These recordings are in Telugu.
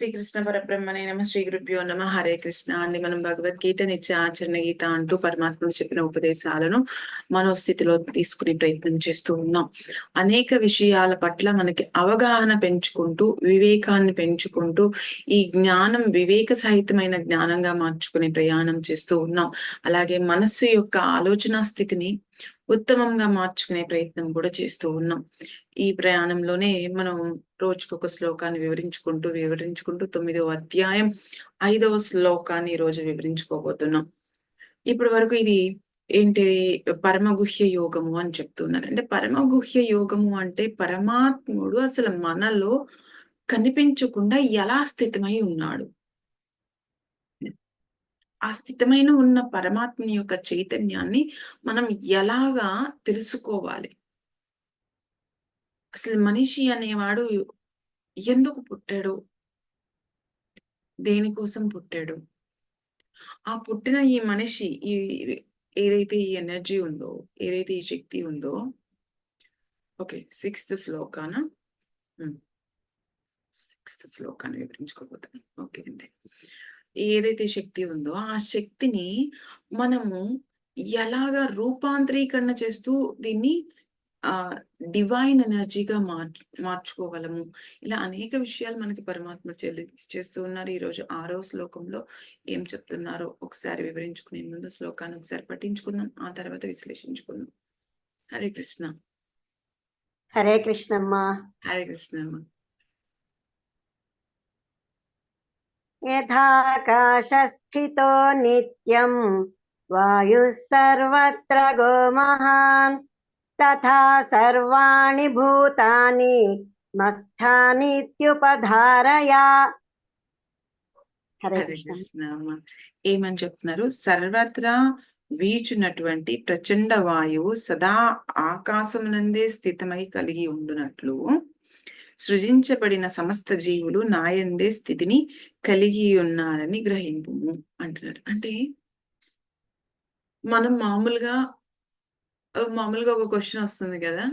శ్రీకృష్ణ పరబ్రహ్మనే నమ శ్రీ గురుభ్యో నమ హరే కృష్ణ అండి మనం భగవద్గీత నిత్య ఆచరణ గీత అంటూ పరమాత్ముడు చెప్పిన ఉపదేశాలను మనోస్థితిలో తీసుకునే ప్రయత్నం చేస్తూ ఉన్నాం. అనేక విషయాల పట్ల మనకి అవగాహన పెంచుకుంటూ వివేకాన్ని పెంచుకుంటూ ఈ జ్ఞానం వివేక సహితమైన జ్ఞానంగా మార్చుకునే ప్రయాణం చేస్తూ ఉన్నాం. అలాగే మనస్సు యొక్క ఆలోచన స్థితిని ఉత్తమంగా మార్చుకునే ప్రయత్నం కూడా చేస్తూ ఉన్నాం. ఈ ప్రయాణంలోనే మనం రోజుకొక శ్లోకాన్ని వివరించుకుంటూ వివరించుకుంటూ తొమ్మిదవ అధ్యాయం ఐదవ శ్లోకాన్ని ఈరోజు రోజు వివరించుకోబోతున్నాం. ఇప్పటి వరకు ఇది ఏంటి? పరమగుహ్య యోగము అని చెప్తున్నారు. అంటే పరమగుహ్య యోగము అంటే పరమాత్ముడు అసలు మనలో కనిపించకుండా ఎలా స్థితమై ఉన్నాడు? ఆ స్థితమైన ఉన్న పరమాత్మ యొక్క చైతన్యాన్ని మనం ఎలాగా తెలుసుకోవాలి? అసలు మనిషి అనేవాడు ఎందుకు పుట్టాడు? దేనికోసం పుట్టాడు? ఆ పుట్టిన ఈ మనిషి ఈ ఏదైతే ఈ ఎనర్జీ ఉందో ఏదైతే ఈ శక్తి ఉందో ఓకే సిక్స్త్ శ్లోకాన సిక్స్త్ శ్లోకాన్ని వివరించుకోబోతాను ఓకే అండి. ఏదైతే శక్తి ఉందో ఆ శక్తిని మనము ఎలాగా రూపాంతరీకరణ చేస్తూ దీన్ని ఆ డివైన్ ఎనర్జీగా మార్చు మార్చుకోగలము. ఇలా అనేక విషయాలు మనకి పరమాత్మ చెల్లి చేస్తూ ఉన్నారు. ఈ రోజు ఆరో శ్లోకంలో ఏం చెప్తున్నారో ఒకసారి వివరించుకునే ముందు శ్లోకాన్ని ఒకసారి పఠించుకుందాం. ఆ తర్వాత విశ్లేషించుకుందాం. హరే కృష్ణ. హరే కృష్ణమ్మ. హరే కృష్ణమ్మ. యథాకాశస్థితో నిత్యం వాయుः సర్వత్ర గో మహాన్ తథా సర్వాణి భూతాని మస్థానిత్యుపధారయా హరే కృష్ణ. ఏమని చెప్తున్నారు? సర్వత్రా వీచునటువంటి ప్రచండ వాయువు సదా ఆకాశమునందే స్థితమై కలిగి ఉండునట్లు సృజించబడిన సమస్త జీవులు నాయందే స్థితిని కలిగి ఉన్నారని గ్రహింపు అంటున్నారు. అంటే మనం మామూలుగా మామూలుగా ఒక క్వశ్చన్ వస్తుంది కదా?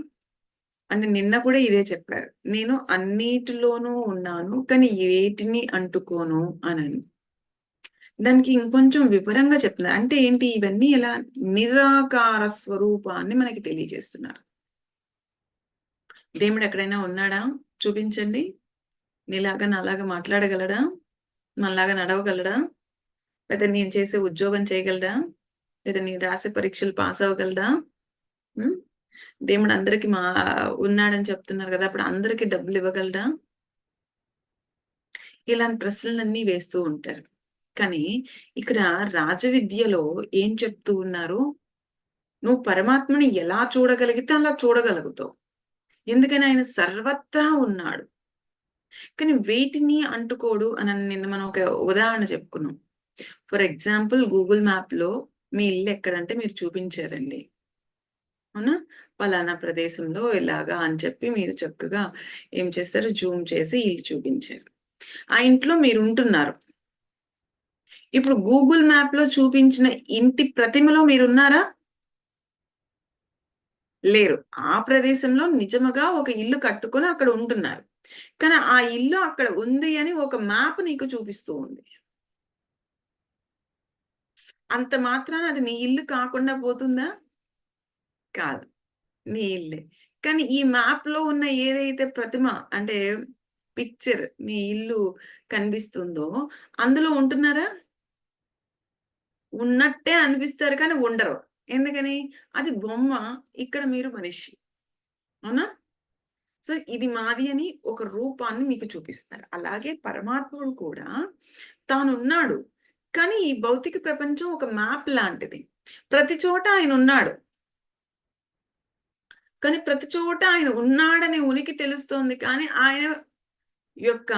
అంటే నిన్న కూడా ఇదే చెప్పారు. నేను అన్నిటిలోనూ ఉన్నాను కానీ వేటిని అంటుకోను అని దానికి ఇంకొంచెం వివరంగా చెప్తున్నారు అంటే ఏంటి? ఇవన్నీ ఎలా నిరాకార స్వరూపాన్ని మనకి తెలియజేస్తున్నారు. దేవుడు ఎక్కడైనా ఉన్నాడా? చూపించండి. నీలాగా నాలాగా మాట్లాడగలడా? మనలాగా నడవగలడా? లేదా నేను చేసే ఉద్యోగం చేయగలడా? లేదా నేను రాసే పరీక్షలు పాస్ అవ్వగలడా? దేవుడు అందరికి మా ఉన్నాడని చెప్తున్నారు కదా అప్పుడు అందరికి డబ్బులు ఇవ్వగలడా? ఇలాంటి ప్రశ్నలన్నీ వేస్తూ ఉంటారు. కానీ ఇక్కడ రాజవిద్యలో ఏం చెప్తూ ఉన్నారు? నువ్వు పరమాత్మని ఎలా చూడగలిగితే అలా చూడగలుగుతావు. ఎందుకని ఆయన సర్వత్రా ఉన్నాడు. కానీ వేటిని అంటుకోడు అని నిన్న మనం ఒక ఉదాహరణ చెప్పుకున్నాం. ఫర్ ఎగ్జాంపుల్ గూగుల్ మ్యాప్లో మీ ఇల్లు ఎక్కడంటే మీరు చూపించారండి. అవునా? పలానా ప్రదేశంలో ఇలాగా అని చెప్పి మీరు చక్కగా ఏం చేస్తారు? జూమ్ చేసి ఇల్లు చూపించారు. ఆ ఇంట్లో మీరు ఉంటున్నారు. ఇప్పుడు గూగుల్ మ్యాప్లో చూపించిన ఇంటి ప్రతిమలో మీరున్నారా లేరు. ఆ ప్రదేశంలో నిజముగా ఒక ఇల్లు కట్టుకొని అక్కడ ఉంటున్నారు. కానీ ఆ ఇల్లు అక్కడ ఉంది అని ఒక మ్యాప్ నీకు చూపిస్తూ ఉంది. అంత మాత్రాన అది నీ ఇల్లు కాకుండా పోతుందా? కాదు. నీ ఇల్లే. కానీ ఈ మ్యాప్లో ఉన్న ఏదైతే ప్రతిమ అంటే పిక్చర్ మీ ఇల్లు కనిపిస్తుందో అందులో ఉంటున్నారా? ఉన్నట్టే అనిపిస్తారు కానీ ఉండరు. ఎందుకని? అది బొమ్మ ఇక్కడ మీరు మనిషి. అవునా? సో ఇది మాది అని ఒక రూపాన్ని మీకు చూపిస్తారు అలాగే పరమాత్ముడు కూడా తాను ఉన్నాడు కానీ ఈ భౌతిక ప్రపంచం ఒక మ్యాప్ లాంటిది. ప్రతి చోట ఆయన ఉన్నాడు. కానీ ప్రతి చోట ఆయన ఉన్నాడనే ఉనికి తెలుస్తోంది. కానీ ఆయన యొక్క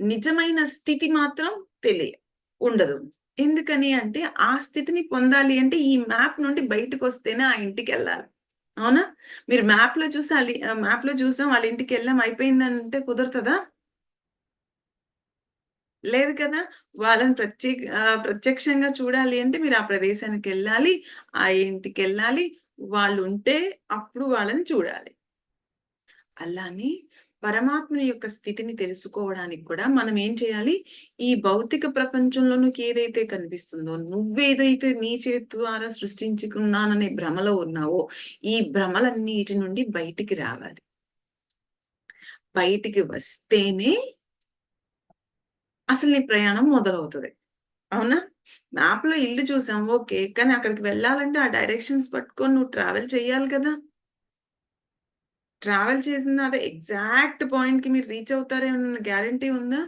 నిజమైన స్థితి మాత్రం తెలియ ఉండదు. ఎందుకని అంటే ఆ స్థితిని పొందాలి అంటే ఈ మ్యాప్ నుండి బయటకు వస్తేనే ఆ ఇంటికి వెళ్ళాలి అవునా? మీరు మ్యాప్లో చూసి వాళ్ళ మ్యాప్లో చూసాం వాళ్ళ ఇంటికి వెళ్ళాం అయిపోయిందంటే కుదురుతుందా? లేదు కదా? వాళ్ళని ప్రత్యేక ప్రత్యక్షంగా చూడాలి అంటే మీరు ఆ ప్రదేశానికి వెళ్ళాలి ఆ ఇంటికి వెళ్ళాలి వాళ్ళు ఉంటే అప్పుడు వాళ్ళని చూడాలి. అలానే పరమాత్మని యొక్క స్థితిని తెలుసుకోవడానికి కూడా మనం ఏం చేయాలి? ఈ భౌతిక ప్రపంచంలో నీకు ఏదైతే కనిపిస్తుందో నువ్వేదైతే నీ చేతి ద్వారా సృష్టించుకున్నాననే భ్రమలో ఉన్నావో ఈ భ్రమలన్నిటి నుండి బయటికి రావాలి. బయటికి వస్తేనే అసలు నీ ప్రయాణం మొదలవుతుంది. అవునా? మ్యాప్లో ఇల్లు చూసాం ఓకే. కానీ అక్కడికి వెళ్ళాలంటే ఆ డైరెక్షన్స్ పట్టుకొని నువ్వు ట్రావెల్ చేయాలి కదా. ట్రావెల్ చేసిన అదే ఎగ్జాక్ట్ పాయింట్కి మీరు రీచ్ అవుతారేమన్న గ్యారంటీ ఉందా?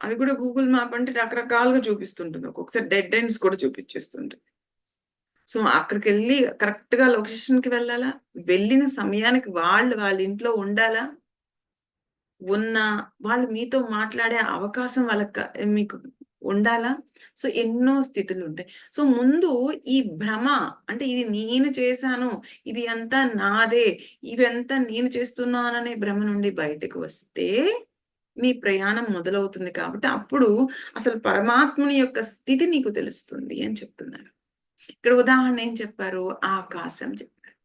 అది కూడా గూగుల్ మ్యాప్ అంటే రకరకాలుగా చూపిస్తుంటుంది. ఒక్కొక్కసారి డెడ్ ఎండ్స్ కూడా చూపించేస్తుంటుంది సో అక్కడికి వెళ్ళి కరెక్ట్గా లొకేషన్కి వెళ్ళాలా? వెళ్ళిన సమయానికి వాళ్ళు వాళ్ళ ఇంట్లో ఉండాలా? ఉన్న వాళ్ళు మీతో మాట్లాడే అవకాశం వాళ్ళకి మీకు ఉండాలా? సో ఎన్నో స్థితులు ఉంటాయి. సో ముందు ఈ భ్రమ అంటే ఇది నేను చేశాను ఇది అంతా నాదే ఇవంతా నేను చేస్తున్నాననే భ్రమ నుండి బయటకు వస్తే నీ ప్రయాణం మొదలవుతుంది కాబట్టి అప్పుడు అసలు పరమాత్ముని యొక్క స్థితి నీకు తెలుస్తుంది అని చెప్తున్నారు. ఇక్కడ ఉదాహరణ ఏం చెప్పారు? ఆకాశం చెప్పారు.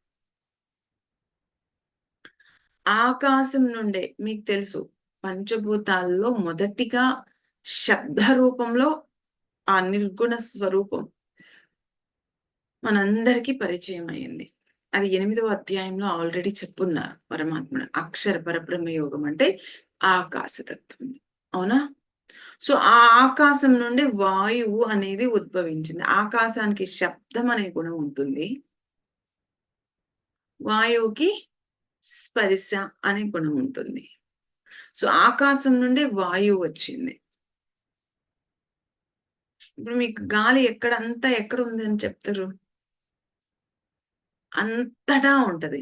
ఆకాశం నుండే మీకు తెలుసు పంచభూతాల్లో మొదటిగా శబ్ద రూపంలో ఆ నిర్గుణ స్వరూపం మనందరికీ పరిచయం అయింది అది ఎనిమిదవ అధ్యాయంలో ఆల్రెడీ చెప్పున్నారు పరమాత్ముడు అక్షర పరబ్రహ్మ యోగం అంటే ఆకాశతత్వం. అవునా? సో ఆ ఆకాశం నుండి వాయువు అనేది ఉద్భవించింది. ఆకాశానికి శబ్దం అనే గుణం ఉంటుంది. వాయువుకి స్పర్శ అనే గుణం ఉంటుంది. సో ఆకాశం నుండి వాయువు వచ్చింది. ఇప్పుడు మీకు గాలి ఎక్కడ అంతా ఎక్కడ ఉంది అని చెప్తారు అంతటా ఉంటది.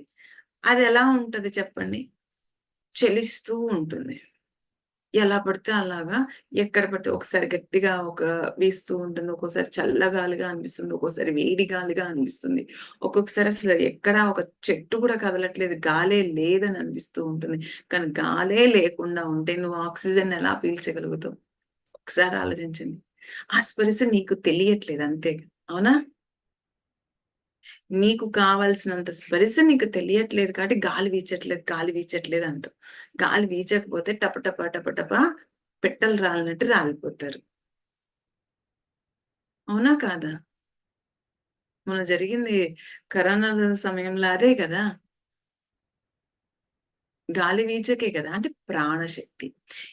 అది ఎలా ఉంటది చెప్పండి? చలిస్తూ ఉంటుంది. ఎలా పడితే అలాగా ఎక్కడ పడితే ఒకసారి గట్టిగా ఒక వీస్తూ ఉంటుంది. ఒక్కోసారి చల్లగాలిగా అనిపిస్తుంది. ఒక్కోసారి వేడి గాలిగా అనిపిస్తుంది. ఒక్కొక్కసారి అసలు ఎక్కడ ఒక చెట్టు కూడా కదలట్లేదు. గాలే లేదని అనిపిస్తూ ఉంటుంది. కానీ గాలే లేకుండా ఉంటే నువ్వు ఆక్సిజన్ ఎలా పీల్చగలుగుతావు? ఒకసారి ఆలోచించండి. ఆ స్పర్శ నీకు తెలియట్లేదు అంతే. అవునా? నీకు కావాల్సినంత స్పరిశ నీకు తెలియట్లేదు కాబట్టి గాలి వీచట్లేదు గాలి వీచట్లేదు అంటావు గాలి వీచకపోతే టపటప టపటప పెట్టలు రాలినట్టు రాలిపోతారు. అవునా కాదా? మొన్న జరిగింది కరోనా సమయంలో అదే కదా? గాలి వీచకే కదా అంటే ప్రాణశక్తి.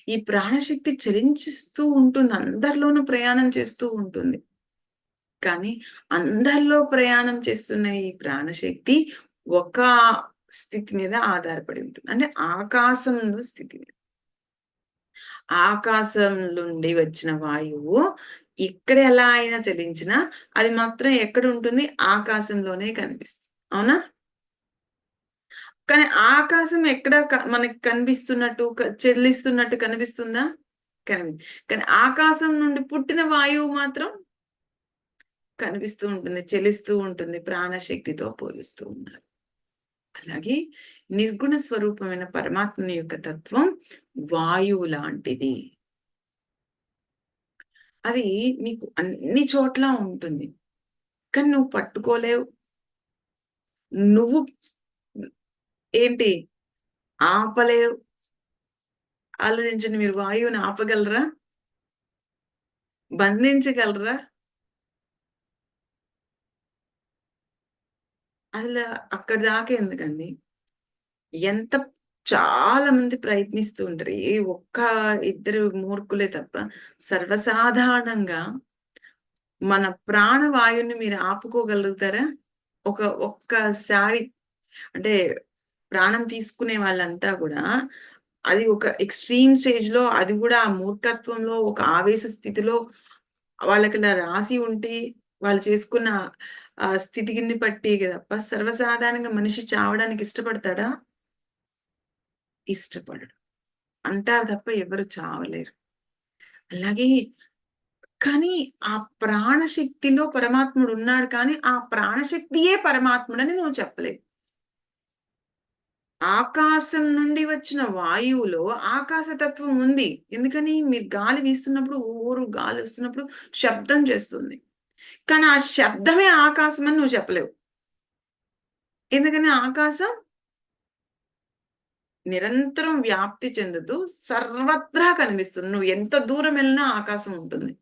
ఈ ప్రాణశక్తి చలించిస్తూ ఉంటుంది అందరిలోనూ ప్రయాణం చేస్తూ ఉంటుంది. కానీ అందరిలో ప్రయాణం చేస్తున్న ఈ ప్రాణశక్తి ఒక స్థితి మీద ఆధారపడి ఉంటుంది. అంటే ఆకాశంలో స్థితి మీద. ఆకాశం నుండి వచ్చిన వాయువు ఇక్కడ ఎలా అయినా చలించినా అది మాత్రం ఎక్కడ ఉంటుంది? ఆకాశంలోనే కనిపిస్తుంది. అవునా? కానీ ఆకాశం ఎక్కడ మనకి కనిపిస్తున్నట్టు చెల్లిస్తున్నట్టు కనిపిస్తుందా? కనిపి కానీ ఆకాశం నుండి పుట్టిన వాయువు మాత్రం కనిపిస్తూ ఉంటుంది చెలిస్తూ ఉంటుంది ప్రాణశక్తితో పోలుస్తూ ఉన్నారు. అలాగే నిర్గుణ స్వరూపమైన పరమాత్మని యొక్క తత్వం వాయువు లాంటిది. అది నీకు అన్ని చోట్ల ఉంటుంది కానీ నువ్వు పట్టుకోలేవు. నువ్వు ఏంటి? ఆపలేవు. ఆలోచించండి మీరు వాయువుని ఆపగలరా? బంధించగలరా? అసలు అక్కడి దాకా ఎందుకండి? ఎంత చాలా మంది ప్రయత్నిస్తూ ఉంటారు. ఏ ఒక్క ఇద్దరు మూర్ఖులే తప్ప సర్వసాధారణంగా మన ప్రాణవాయువుని మీరు ఆపుకోగలుగుతారా? ఒక ఒక్కసారి అంటే ప్రాణం తీసుకునే వాళ్ళంతా కూడా అది ఒక ఎక్స్ట్రీమ్ స్టేజ్లో అది కూడా ఆ మూర్ఖత్వంలో ఒక ఆవేశ స్థితిలో వాళ్ళకి రాసి ఉంటే వాళ్ళు చేసుకున్న ఆ కింద పట్టి తప్ప సర్వసాధారణంగా మనిషి చావడానికి ఇష్టపడతాడా? ఇష్టపడడు. అంటారు తప్ప ఎవరు చావలేరు. అలాగే కానీ ఆ ప్రాణశక్తిలో పరమాత్ముడు ఉన్నాడు కానీ ఆ ప్రాణశక్తియే పరమాత్ముడని నువ్వు చెప్పలేవు. ఆకాశం నుండి వచ్చిన వాయువులో ఆకాశతత్వం ఉంది. ఎందుకని? మీరు గాలి వీస్తున్నప్పుడు ఊరు గాలి వస్తున్నప్పుడు శబ్దం చేస్తుంది. కానీ ఆ శబ్దమే ఆకాశం అని నువ్వు చెప్పలేవు. ఎందుకని? ఆకాశం నిరంతరం వ్యాప్తి చెందుతూ సర్వత్రా కనిపిస్తుంది. నువ్వు ఎంత దూరం వెళ్ళినా ఆకాశం ఉంటుంది.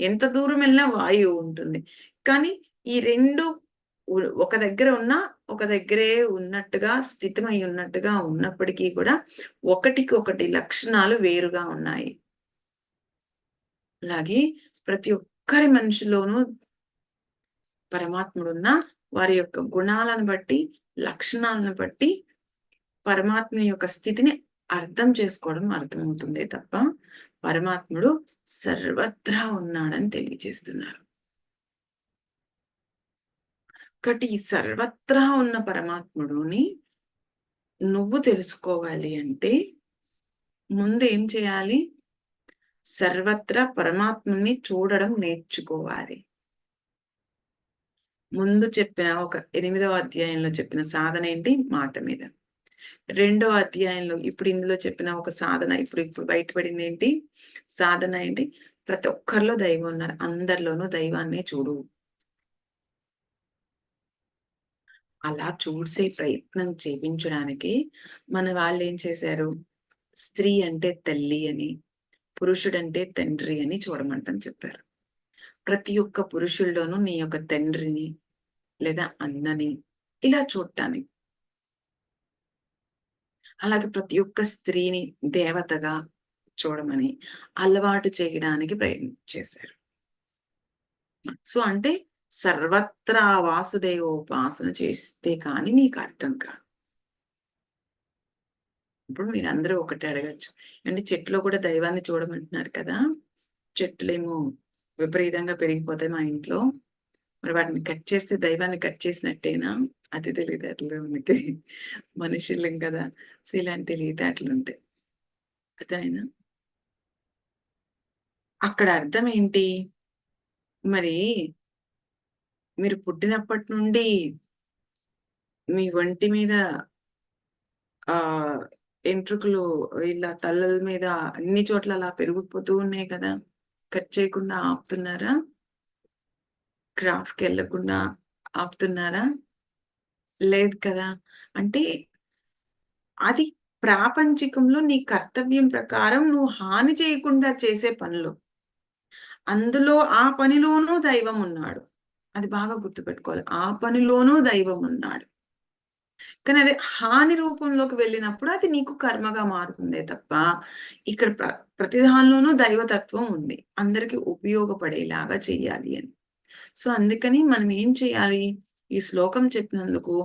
ఎంత దూరం వెళ్ళినా వాయువు ఉంటుంది. కానీ ఈ రెండు ఒక దగ్గర ఉన్నా ఒక దగ్గరే ఉన్నట్టుగా స్థితమై ఉన్నట్టుగా ఉన్నప్పటికీ కూడా ఒకటికి ఒకటి లక్షణాలు వేరుగా ఉన్నాయి. అలాగే ప్రతి ఒక్కరి మనిషిలోనూ పరమాత్ముడున్న వారి యొక్క గుణాలను బట్టి లక్షణాలను బట్టి పరమాత్మ యొక్క స్థితిని అర్థం చేసుకోవడం అర్థమవుతుంది తప్ప పరమాత్ముడు సర్వత్రా ఉన్నాడని తెలియజేస్తున్నారు. ఒక్కటి సర్వత్రా ఉన్న పరమాత్ముడుని నువ్వు తెలుసుకోవాలి అంటే ముందు ఏం చేయాలి? సర్వత్రా పరమాత్ముని చూడడం నేర్చుకోవాలి. ముందు చెప్పిన ఒక ఎనిమిదవ అధ్యాయంలో చెప్పిన సాధన ఏంటి? మాట మీద. రెండవ అధ్యాయంలో ఇప్పుడు ఇందులో చెప్పిన ఒక సాధన ఇప్పుడు ఇప్పుడు బయటపడింది ఏంటి? సాధన ఏంటి? ప్రతి ఒక్కరిలో దైవం ఉన్నారు. అందరిలోనూ దైవాన్నే చూడు. అలా చూసే ప్రయత్నం చేపించడానికి మన వాళ్ళు ఏం చేశారు? స్త్రీ అంటే తల్లి అని పురుషుడంటే తండ్రి అని చూడమంటని చెప్పారు. ప్రతి ఒక్క పురుషుల్లోనూ నీ యొక్క తండ్రిని లేదా అన్నని ఇలా చూడటానికి అలాగే ప్రతి ఒక్క స్త్రీని దేవతగా చూడమని అలవాటు చేయడానికి ప్రయత్నం చేశారు. సో అంటే సర్వత్రా వాసుదేవోపాసన చేస్తే కానీ నీకు అర్థం కాదు. ఇప్పుడు మీరందరూ ఒకటి అడగచ్చు. అంటే చెట్లో కూడా దైవాన్ని చూడమంటున్నారు కదా? చెట్లేమో విపరీతంగా పెరిగిపోతాయి మా ఇంట్లో. మరి వాటిని కట్ చేస్తే దైవాన్ని కట్ చేసినట్టేనా? అది తెలివితేటలు ఉంటాయి మనుషులం కదా? సో ఇలాంటి తెలివితేటలు ఉంటాయి. అదేనా అక్కడ అర్థం ఏంటి? మరి మీరు పుట్టినప్పటి నుండి మీ ఒంటి మీద ఆ ఎంట్రుకలు ఇలా తలల మీద అన్ని చోట్ల అలా పెరిగిపోతూ ఉన్నాయి కదా? కట్ చేయకుండా ఆపుతున్నారా? క్రాఫ్ట్కి వెళ్ళకుండా ఆపుతున్నారా? లేదు కదా? అంటే అది ప్రాపంచికంలో నీ కర్తవ్యం ప్రకారం నువ్వు హాని చేయకుండా చేసే పనులు. అందులో ఆ పనిలోనూ దైవం ఉన్నాడు. అది బాగా గుర్తుపెట్టుకోవాలి. ఆ పనిలోనూ దైవం ఉన్నాడు. కానీ అది హాని రూపంలోకి వెళ్ళినప్పుడు అది నీకు కర్మగా మారుతుందే తప్ప ఇక్కడ ప్ర ప్రతిదానిలోనూ దైవతత్వం ఉంది. అందరికి ఉపయోగపడేలాగా చెయ్యాలి అని. సో అందుకని మనం ఏం చేయాలి ఈ శ్లోకం చెప్పినందుకు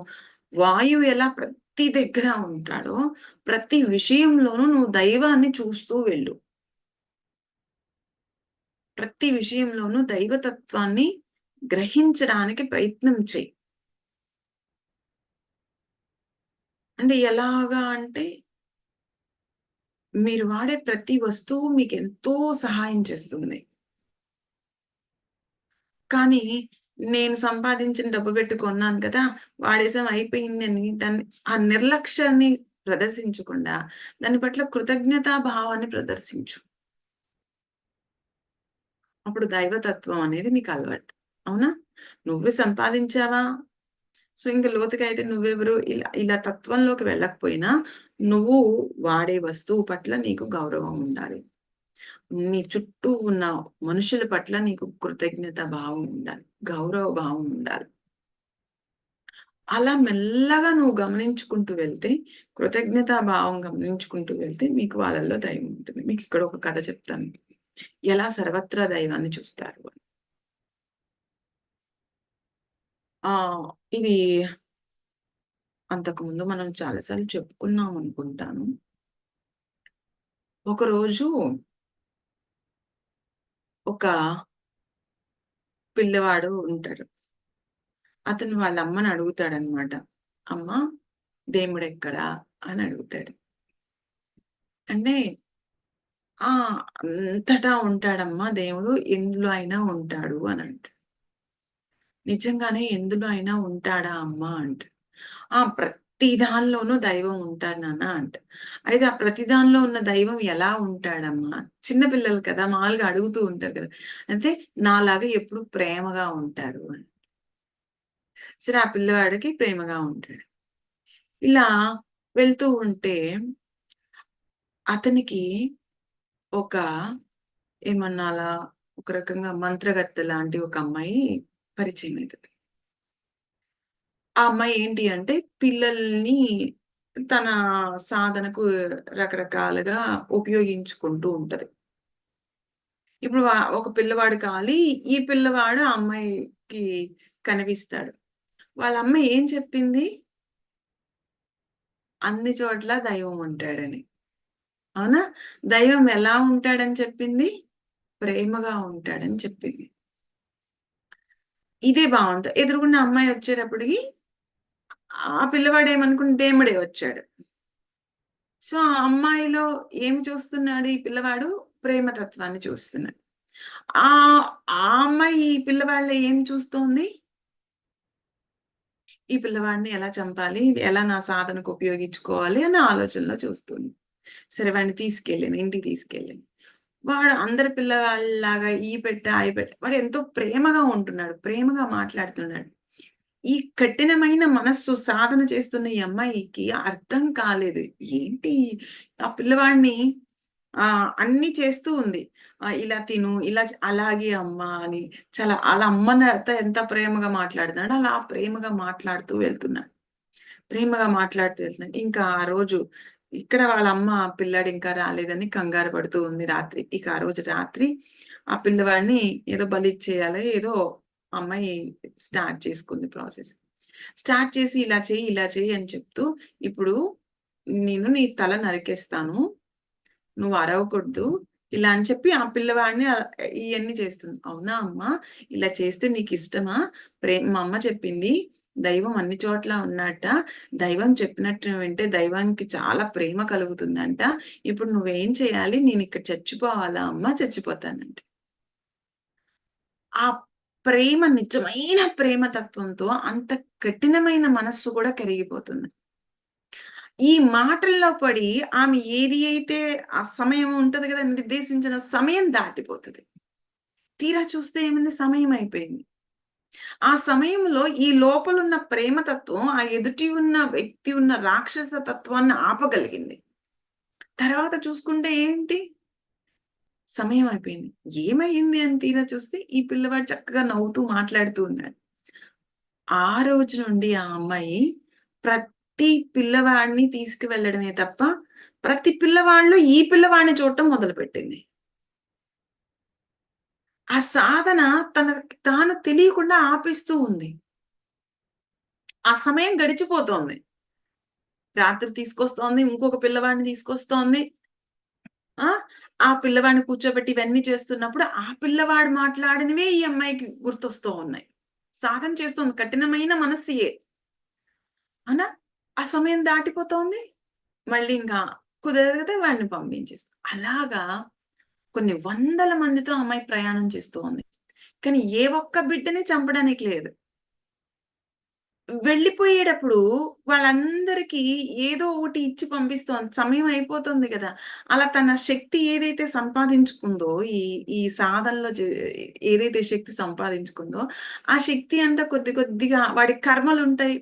వాయువు ఎలా ప్రతి దగ్గర ఉంటాడో ప్రతి విషయంలోనూ నువ్వు దైవాన్ని చూస్తూ వెళ్ళు. ప్రతి విషయంలోనూ దైవతత్వాన్ని గ్రహించడానికి ప్రయత్నం చేయి. అంటే ఎలాగా అంటే మీరు వాడే ప్రతి వస్తువు మీకు ఎంతో సహాయం చేస్తుంది. కానీ నేను సంపాదించిన డబ్బు పెట్టి కొన్నాను కదా వాడేసం అయిపోయింది అని దాన్ని ఆ నిర్లక్ష్యాన్ని ప్రదర్శించకుండా దాని పట్ల కృతజ్ఞతా భావాన్ని ప్రదర్శించు. అప్పుడు దైవతత్వం అనేది నీకు అలవాటు. అవునా? నువ్వు సంపాదించావా? సో ఇంకా లోతుగా అయితే నువ్వెవరు? ఇలా ఇలా తత్వంలోకి వెళ్ళకపోయినా నువ్వు వాడే వస్తువు పట్ల నీకు గౌరవం ఉండాలి. నీ చుట్టూ ఉన్న మనుషుల పట్ల నీకు కృతజ్ఞత భావం ఉండాలి. గౌరవ భావం ఉండాలి. అలా మెల్లగా నువ్వు గమనించుకుంటూ వెళ్తే కృతజ్ఞతా భావం గమనించుకుంటూ వెళ్తే మీకు వాళ్ళల్లో దైవం ఉంటుంది. మీకు ఇక్కడ ఒక కథ చెప్తాను. ఎలా సర్వత్రా దైవాన్ని చూస్తారు అని. ఆ ఇది అంతకుముందు మనం చాలాసార్లు చెప్పుకున్నాం అనుకుంటాను. ఒకరోజు ఒక పిల్లవాడు ఉంటాడు. అతను వాళ్ళ అమ్మని అడుగుతాడనమాట. అమ్మ దేవుడు ఎక్కడా అని అడుగుతాడు. అంటే ఆ అంతటా ఉంటాడమ్మా దేవుడు ఎందులో అయినా ఉంటాడు అని అంటాడు. నిజంగానే ఎందులో అయినా ఉంటాడా అమ్మా అంట. ఆ ప్రతి దానిలోనూ దైవం ఉంటాడు నాన్న అంట. అయితే ఆ ప్రతి దానిలో ఉన్న దైవం ఎలా ఉంటాడమ్మా? చిన్న పిల్లలు కదా మామూలుగా అడుగుతూ ఉంటారు కదా. అంటే నాలాగా ఎప్పుడు ప్రేమగా ఉంటారు అని. సరే ఆ పిల్లవాడికి ప్రేమగా ఉంటాడు. ఇలా వెళ్తూ ఉంటే అతనికి ఒక ఏమన్నా అలా ఒక రకంగా మంత్రగత్తె లాంటి ఒక అమ్మాయి పరిచయం అవుతుంది ఆ అమ్మాయి ఏంటి అంటే పిల్లల్ని తన సాధనకు రకరకాలుగా ఉపయోగించుకుంటూ ఉంటది. ఇప్పుడు ఒక పిల్లవాడు కాలి ఈ పిల్లవాడు ఆ అమ్మాయికి కనిపిస్తాడు. వాళ్ళ అమ్మ ఏం చెప్పింది? అన్ని చోట్ల దైవం ఉంటాడని. అవునా? దైవం ఎలా ఉంటాడని చెప్పింది? ప్రేమగా ఉంటాడని చెప్పింది. ఇదే భావంతో ఎదురుగున్న అమ్మాయి వచ్చేటప్పటికి ఆ పిల్లవాడు ఏమనుకుని దేముడే వచ్చాడు. సో, ఆ అమ్మాయిలో ఏమి చూస్తున్నాడు ఈ పిల్లవాడు? ప్రేమతత్వాన్ని చూస్తున్నాడు. ఆ ఆ అమ్మాయి ఈ పిల్లవాడిలో ఏం చూస్తోంది? ఈ పిల్లవాడిని ఎలా చంపాలి? ఎలా నా సాధనకు ఉపయోగించుకోవాలి అనే ఆలోచనలో చూస్తుంది. సరే వాడిని తీసుకెళ్ళింది. ఇంటికి తీసుకెళ్ళింది. వాడు అందరి పిల్లవాళ్ళలాగా ఈ పెట్ట, ఆ పెట్ట వాడు ఎంతో ప్రేమగా ఉంటున్నాడు. ప్రేమగా మాట్లాడుతున్నాడు. ఈ కఠినమైన మనస్సు సాధన చేస్తున్న ఈ అమ్మాయికి అర్థం కాలేదు. ఏంటి ఆ పిల్లవాడిని ఆ అన్ని చేస్తూ ఉంది. ఇలా తిను, ఇలా అలాగే అమ్మా అని చాలా ఆళ్ళ అమ్మతో ఎంత ప్రేమగా మాట్లాడుతున్నాడు అలా ప్రేమగా మాట్లాడుతూ వెళ్తున్నాడు. ప్రేమగా మాట్లాడుతూ వెళ్తున్నాడు. ఇంకా ఆ రోజు ఇక్కడ వాళ్ళ అమ్మ పిల్లాడు ఇంకా రాలేదని కంగారు పడుతూ ఉంది రాత్రి. ఇక ఆ రోజు రాత్రి ఆ పిల్లవాడిని ఏదో బలి చేయాలి ఏదో అమ్మాయి స్టార్ట్ చేసుకుంది ప్రాసెస్. స్టార్ట్ చేసి ఇలా చెయ్యి, ఇలా చెయ్యి అని చెప్తూ ఇప్పుడు నేను నీ తల నరికేస్తాను. నువ్వు అరవకూడదు. ఇలా అని చెప్పి ఆ పిల్లవాడిని ఇవన్నీ చేస్తుంది. అవునా అమ్మ ఇలా చేస్తే నీకు ఇష్టమా ప్రేమ మా అమ్మ చెప్పింది. దైవం అన్ని చోట్ల ఉన్నట్ట. దైవం చెప్పినట్టు వింటే దైవానికి చాలా ప్రేమ కలుగుతుందంట. ఇప్పుడు నువ్వేం చేయాలి? నేను ఇక్కడ చచ్చిపోవాలా అమ్మ చచ్చిపోతానంట. ఆ ప్రేమ నిజమైన ప్రేమ తత్వంతో అంత కఠినమైన మనస్సు కూడా కరిగిపోతుంది. ఈ మాటల్లో పడి ఆమె ఏది అయితే ఆ సమయం ఉంటది కదా నిర్దేశించిన సమయం దాటిపోతుంది తీరా చూస్తే ఏమైంది? సమయం అయిపోయింది. ఆ సమయంలో ఈ లోపలున్న ప్రేమ తత్వం ఆ ఎదుటి ఉన్న వ్యక్తి ఉన్న రాక్షస తత్వాన్ని ఆపగలిగింది. తర్వాత చూసుకుంటే ఏంటి? సమయం అయిపోయింది. ఏమైంది అని తీరా చూస్తే ఈ పిల్లవాడు చక్కగా నవ్వుతూ మాట్లాడుతూ ఉన్నాడు. ఆ రోజు నుండి ఆ అమ్మాయి ప్రతి పిల్లవాడిని తీసుకువెళ్ళడమే తప్ప ప్రతి పిల్లవాడిలో ఈ పిల్లవాడిని చూడటం మొదలుపెట్టింది. ఆ సాధన తనకి తాను తెలియకుండా ఆపిస్తూ ఉంది. ఆ సమయం గడిచిపోతోంది. రాత్రి తీసుకొస్తోంది. ఇంకొక పిల్లవాడిని తీసుకొస్తోంది. ఆ! ఆ పిల్లవాడిని కూర్చోబెట్టి ఇవన్నీ చేస్తున్నప్పుడు ఆ పిల్లవాడు మాట్లాడినవే ఈ అమ్మాయికి గుర్తొస్తూ ఉన్నాయి. సాధన చేస్తోంది. కఠినమైన మనస్సియే. అనా ఆ సమయం దాటిపోతోంది. మళ్ళీ ఇంకా కుదరదు కదా! వాడిని పంపించేస్తుంది. అలాగా కొన్ని వందల మందితో అమ్మాయి ప్రయాణం చేస్తూ ఉంది. కానీ ఏ ఒక్క బిడ్డని చంపడానికి లేదు. వెళ్ళిపోయేటప్పుడు వాళ్ళందరికీ ఏదో ఒకటి ఇచ్చి పంపిస్తోంది. సమయం అయిపోతుంది కదా అలా తన శక్తి ఏదైతే సంపాదించుకుందో ఈ ఈ సాధనలో ఏదైతే శక్తి సంపాదించుకుందో, ఆ శక్తి అంతా కొద్ది కొద్దిగా వాడి కర్మలు ఉంటాయి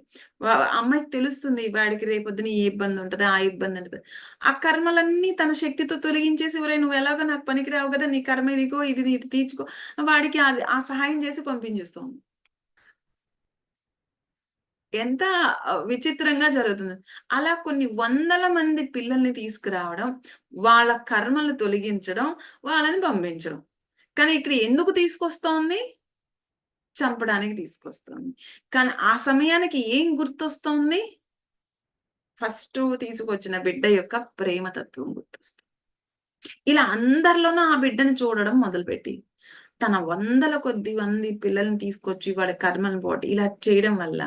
అమ్మాయికి తెలుస్తుంది వాడికి రేపొద్దున ఈ ఇబ్బంది ఉంటది ఆ ఇబ్బంది ఉంటది ఆ కర్మలన్నీ తన శక్తితో తొలగించేసి ఒరేయ్! నువ్వు ఎలాగో నాకు పనికిరావు కదా నీ కర్మ ఇదిగో ఇది ఇది తీర్చుకో వాడికి అది ఆ సహాయం చేసి పంపించేస్తాం ఎంత విచిత్రంగా జరుగుతుంది. అలా కొన్ని వందల మంది పిల్లల్ని తీసుకురావడం, వాళ్ళ కర్మలు తొలగించడం, వాళ్ళని పంపించడం. కానీ ఇక్కడ ఎందుకు తీసుకొస్తోంది? చంపడానికి తీసుకొస్తుంది కానీ ఆ సమయానికి ఏం గుర్తొస్తోంది? ఫస్ట్ తీసుకొచ్చిన బిడ్డ యొక్క ప్రేమతత్వం గుర్తొస్తుంది. ఇలా అందరిలోనూ ఆ బిడ్డని చూడడం మొదలుపెట్టి తన వందల కొద్ది మంది పిల్లల్ని తీసుకొచ్చి వాడి కర్మను పోటీ ఇలా చేయడం వల్ల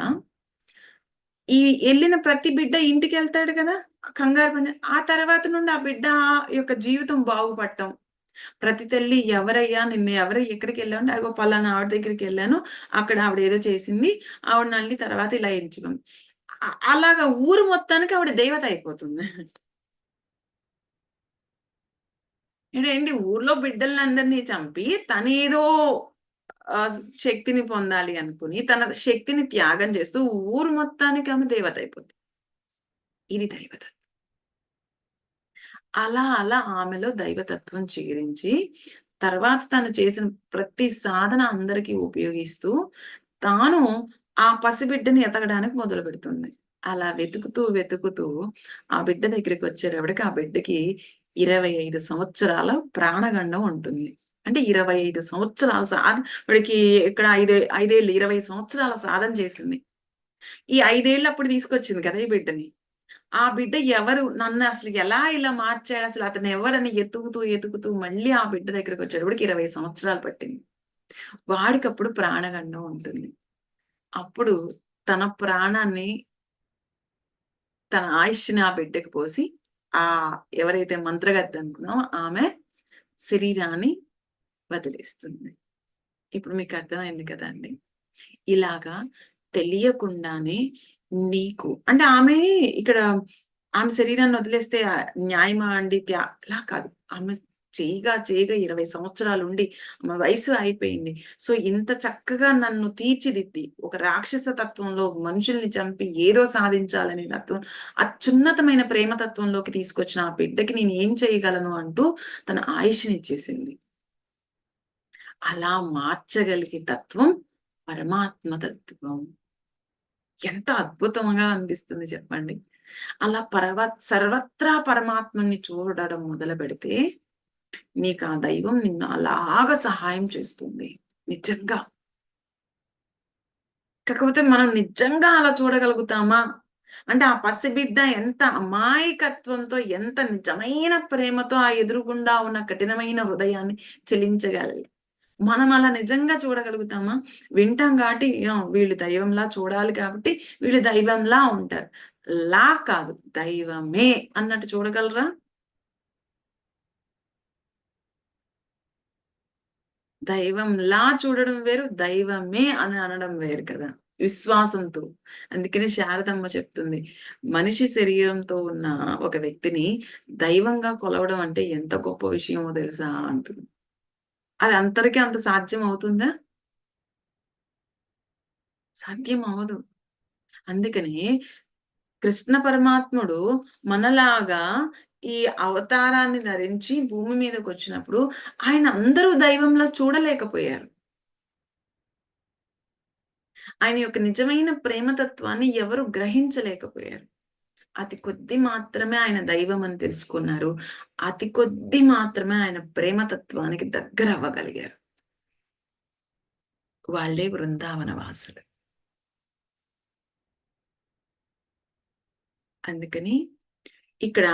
ఈ వెళ్ళిన ప్రతి బిడ్డ ఇంటికి వెళ్తాడు కదా కంగారు పని ఆ తర్వాత నుండి ఆ బిడ్డ యొక్క జీవితం బాగుపడటం. ప్రతి తల్లి ఎవరయ్యా నిన్న ఎవరు ఎక్కడికెళ్ళావు అంటే, అగో పలానా ఆవిడ దగ్గరికి వెళ్ళాను అక్కడ ఆవిడ ఏదో చేసింది. ఆవిడ నల్లి తర్వాత ఇలా ఎంచుకుంది. అలాగా ఊరు మొత్తానికి ఆవిడ దేవత అయిపోతుంది. ఏంటండి ఊర్లో బిడ్డలందరినీ చంపి తనేదో శక్తిని పొందాలి అనుకుని తన శక్తిని త్యాగం చేస్తూ ఊరు మొత్తానికి ఆమె దేవత అయిపోతుంది. ఇది దైవత అలా అలా ఆమెలో దైవతత్వం చేరించి తర్వాత తను చేసిన ప్రతి సాధన అందరికీ ఉపయోగిస్తూ తాను ఆ పసిబిడ్డని ఎతకడానికి మొదలు పెడుతుంది. అలా వెతుకుతూ వెతుకుతూ ఆ బిడ్డ దగ్గరికి వచ్చేటప్పటికి ఆ బిడ్డకి ఇరవై ఐదు సంవత్సరాల ప్రాణగండం ఉంటుంది. అంటే ఇరవై ఐదు సంవత్సరాల సాధన వాడికి ఇక్కడ ఐదు ఐదేళ్ళు ఇరవై సంవత్సరాల సాధన చేసింది. ఈ ఐదేళ్ళు అప్పుడు తీసుకొచ్చింది కదా ఈ బిడ్డని. ఆ బిడ్డ ఎవరు? నన్ను అసలు ఎలా ఇలా మార్చాడు? అసలు అతను ఎవరని ఎతుకుతూ ఎతుకుతూ మళ్ళీ ఆ బిడ్డ దగ్గరికి వచ్చేటప్పటికి ఇరవై సంవత్సరాలు పట్టింది. వాడికప్పుడు ప్రాణగండం ఉంటుంది. అప్పుడు తన ప్రాణాన్ని తన ఆయుష్ని ఆ బిడ్డకు పోసి ఆ ఎవరైతే మంత్రగత్తి అనుకున్నామో ఆమె శరీరాన్ని వదిలేస్తుంది. ఇప్పుడు మీకు అర్థమైంది కదండి ఇలాగా తెలియకుండానే నీకు. అంటే ఆమె ఇక్కడ ఆమె శరీరాన్ని వదిలేస్తే న్యాయమా అండి? త్యా అలా కాదు. ఆమె చేయగా చేయగా ఇరవై సంవత్సరాలు ఉండి ఆమె వయసు అయిపోయింది. సో ఇంత చక్కగా నన్ను తీర్చిదిద్ది. ఒక రాక్షస తత్వంలో మనుషుల్ని చంపి ఏదో సాధించాలనే తత్వం అత్యున్నతమైన ప్రేమ తత్వంలోకి తీసుకొచ్చిన ఆ బిడ్డకి నేను ఏం చేయగలను అంటూ తన ఆయుష్ని ఇచ్చేసింది. అలా మార్చగలిగే తత్వం పరమాత్మ తత్వం. ఎంత అద్భుతంగా అనిపిస్తుంది చెప్పండి. అలా పరవ సర్వత్రా పరమాత్మని చూడడం మొదలు పెడితే నీకు ఆ దైవం నిన్ను అలాగ సహాయం చేస్తుంది. నిజంగా. కాకపోతే మనం నిజంగా అలా చూడగలుగుతామా? అంటే ఆ పసిబిడ్డ ఎంత అమాయకత్వంతో ఎంత నిజమైన ప్రేమతో ఆ ఎదురుగుండా ఉన్న కఠినమైన హృదయాన్ని చెలించగలి మనం అలా నిజంగా చూడగలుగుతామా? వింటాం కాబట్టి వీళ్ళు దైవంలా చూడాలి కాబట్టి వీళ్ళు దైవంలా ఉంటారు. లా కాదు దైవమే అన్నట్టు చూడగలరా? దైవంలా చూడడం వేరు దైవమే అని అనడం వేరు కదా. విశ్వాసంతో. అందుకని శారదమ్మ చెప్తుంది మనిషి శరీరంతో ఉన్న ఒక వ్యక్తిని దైవంగా కొలవడం అంటే ఎంత గొప్ప విషయమో తెలుసా అంటుంది. అది అందరికీ అంత సాధ్యం అవుతుందా సాధ్యం అవ్వదు అందుకని కృష్ణ పరమాత్ముడు మనలాగా ఈ అవతారాన్ని ధరించి భూమి మీదకి వచ్చినప్పుడు ఆయన అందరూ దైవంలా చూడలేకపోయారు. ఆయన యొక్క నిజమైన ప్రేమతత్వాన్ని ఎవరు గ్రహించలేకపోయారు. అతి కొద్ది మాత్రమే ఆయన దైవం అని తెలుసుకున్నారు. అతి కొద్ది మాత్రమే ఆయన ప్రేమతత్వానికి దగ్గర అవ్వగలిగారు. వాళ్ళే బృందావన వాసులు. అందుకని ఇక్కడ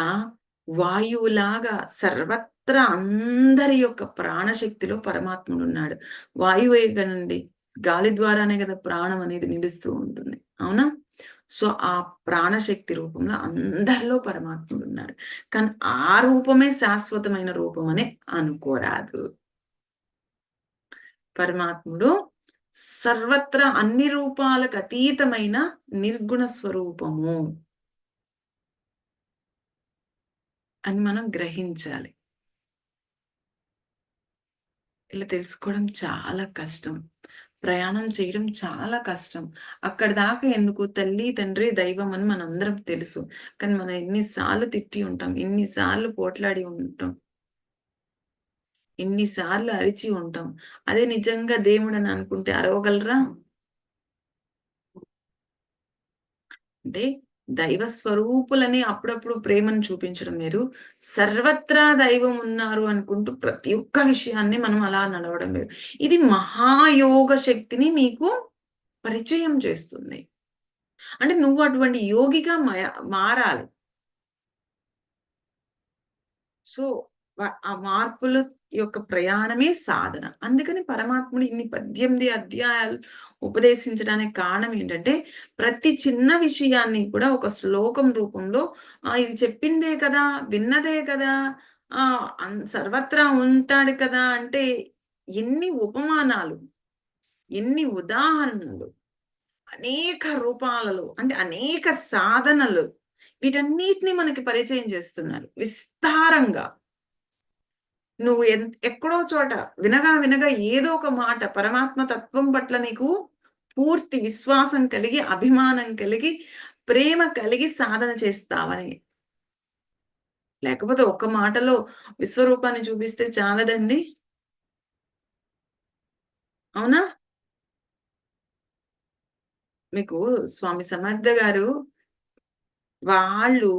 వాయువులాగా సర్వత్రా అందరి యొక్క ప్రాణశక్తిలో పరమాత్ముడు ఉన్నాడు వాయువే కదండి గాలి ద్వారానే కదా ప్రాణం అనేది నిలుస్తూ ఉంటుంది. అవునా? సో ఆ ప్రాణశక్తి రూపంలో అందరిలో పరమాత్ముడు ఉన్నాడు. కానీ ఆ రూపమే శాశ్వతమైన రూపం అని అనుకోరాదు. పరమాత్ముడు సర్వత్రా అన్ని రూపాలకు అతీతమైన నిర్గుణ స్వరూపము అని మనం గ్రహించాలి. ఇలా తెలుసుకోవడం చాలా కష్టం. ప్రయాణం చేయడం చాలా కష్టం. అక్కడ దాకా ఎందుకు? తల్లి తండ్రి దైవం అని మనందరం తెలుసు. కానీ మనం ఎన్నిసార్లు తిట్టి ఉంటాం ఎన్నిసార్లు పోట్లాడి ఉంటాం ఎన్నిసార్లు అరిచి ఉంటాం. అదే నిజంగా దేవుడు అని అనుకుంటే అరవగలరా? అంటే దైవ స్వరూపులని అప్పుడప్పుడు ప్రేమను చూపించడం వేరు. సర్వత్రా దైవం ఉన్నారు అనుకుంటూ ప్రతి ఒక్క విషయాన్ని మనం అలా నడవడం వేరు. ఇది మహాయోగ శక్తిని మీకు పరిచయం చేస్తుంది. అంటే నువ్వు అటువంటి యోగిగా మారాలి. సో ఆ మార్పుల యొక్క ప్రయాణమే సాధన. అందుకని పరమాత్ముడు ఇన్ని పద్దెనిమిది అధ్యాయాలు ఉపదేశించడానికి కారణం ఏంటంటే ప్రతి చిన్న విషయాన్ని కూడా ఒక శ్లోకం రూపంలో ఆ ఇది చెప్పిందే కదా విన్నదే కదా ఆ అన్- సర్వత్రా ఉంటాడు కదా అంటే ఎన్ని ఉపమానాలు ఎన్ని ఉదాహరణలు అనేక రూపాలలో అంటే అనేక సాధనలు వీటన్నిటిని మనకి పరిచయం చేస్తున్నారు. విస్తారంగా. నువ్వు ఎన్ ఎక్కడో చోట వినగా వినగా ఏదో ఒక మాట పరమాత్మ తత్వం పట్ల నీకు పూర్తి విశ్వాసం కలిగి అభిమానం కలిగి ప్రేమ కలిగి సాధన చేస్తావని. లేకపోతే ఒక్క మాటలో విశ్వరూపాన్ని చూపిస్తే చాలదండి. అవునా? మీకు స్వామి సమర్థ గారు వాళ్ళు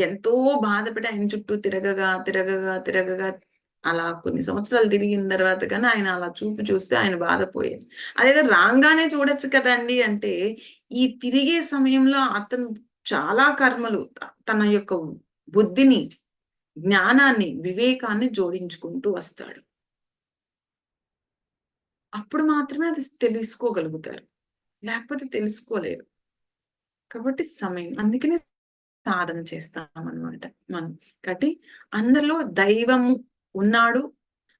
ఎంతో బాధపడి ఆయన చుట్టూ తిరగగా తిరగగా తిరగగా అలా కొన్ని సంవత్సరాలు తిరిగిన తర్వాత కానీ ఆయన అలా చూపు చూస్తే ఆయన బాధపోయేది. అదేదో రాగానే చూడొచ్చు కదండి అంటే ఈ తిరిగే సమయంలో అతను చాలా కర్మలు తన యొక్క బుద్ధిని జ్ఞానాన్ని వివేకాన్ని జోడించుకుంటూ వస్తాడు. అప్పుడు మాత్రమే అది తెలుసుకోగలుగుతారు. లేకపోతే తెలుసుకోలేరు. కాబట్టి సమయం అందుకనే సాధన చేస్తాం అన్నమాట మనం. కాబట్టి అందరిలో దైవము ఉన్నాడు.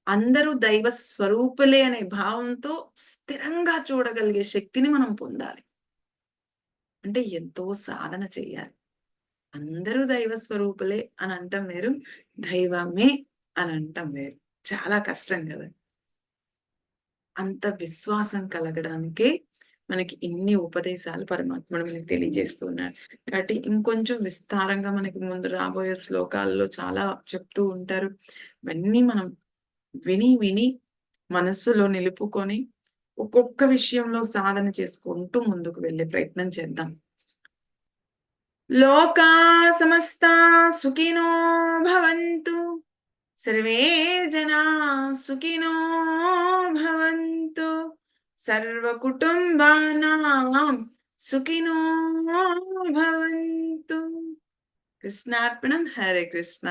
అందరూ దైవ స్వరూపులే అనే భావంతో స్థిరంగా చూడగలిగే శక్తిని మనం పొందాలి. అంటే ఎంతో సాధన చేయాలి. అందరూ దైవ స్వరూపులే అని అంటాం వేరు దైవమే అని అంటాం వేరు. చాలా కష్టం కదా. అంత విశ్వాసం కలగడానికే మనకి ఇన్ని ఉపదేశాలు పరమాత్ముడు మనకి తెలియజేస్తూ ఉన్నాడు కాబట్టి ఇంకొంచెం విస్తారంగా మనకి ముందు రాబోయే శ్లోకాల్లో చాలా చెప్తూ ఉంటారు. ఇవన్నీ మనం విని విని మనస్సులో నిలుపుకొని ఒక్కొక్క విషయంలో సాధన చేసుకుంటూ ముందుకు వెళ్ళే ప్రయత్నం చేద్దాం. లోకా సమస్త సుఖినో భవంతు. సర్వే జనా సుఖినో భవంతు. సర్వకుటుంబానాం సుఖినో భవంతు కృష్ణార్పణం హరే కృష్ణ